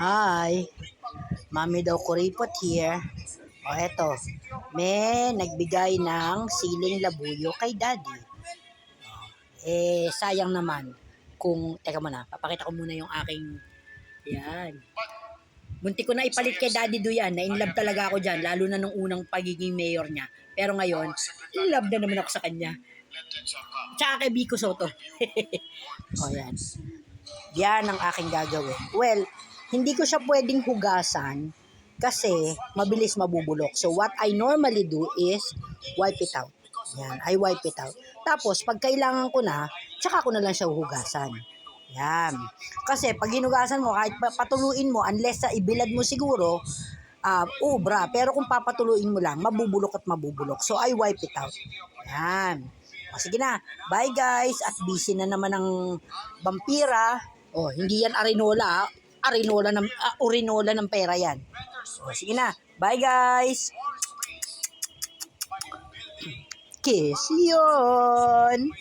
Hi. Mami daw kuripot here. O eto, may nagbigay ng siling labuyo kay daddy. Eh, sayang naman kung, teka muna, papakita ko muna yung aking, yan. Munti ko na ipalit kay Daddy Do yan. Na-inlove talaga ako dyan, lalo na nung unang pagiging mayor niya. Pero ngayon, in love na naman ako sa kanya. Tsaka kay Biko Soto. o yan. Yan ang aking gagawin. Well, hindi ko siya pwedeng hugasan kasi mabilis mabubulok. So what I normally do is wipe it out. Yan, I wipe it out. Tapos pag kailangan ko na, tsaka ko na lang siya hugasan. Yan. Kasi pag hinugasan mo, kahit pa- patuluin mo, unless sa ibilad mo siguro, ah ubra. Pero kung papatuluin mo lang, mabubulok at mabubulok. So I wipe it out. Yan. O, sige na. Bye guys. At busy na naman ng vampira. Oh, hindi yan arinola. ah. Arinola ng ah, urinola ng pera yan. O, sige na. Bye guys. Kiss yun.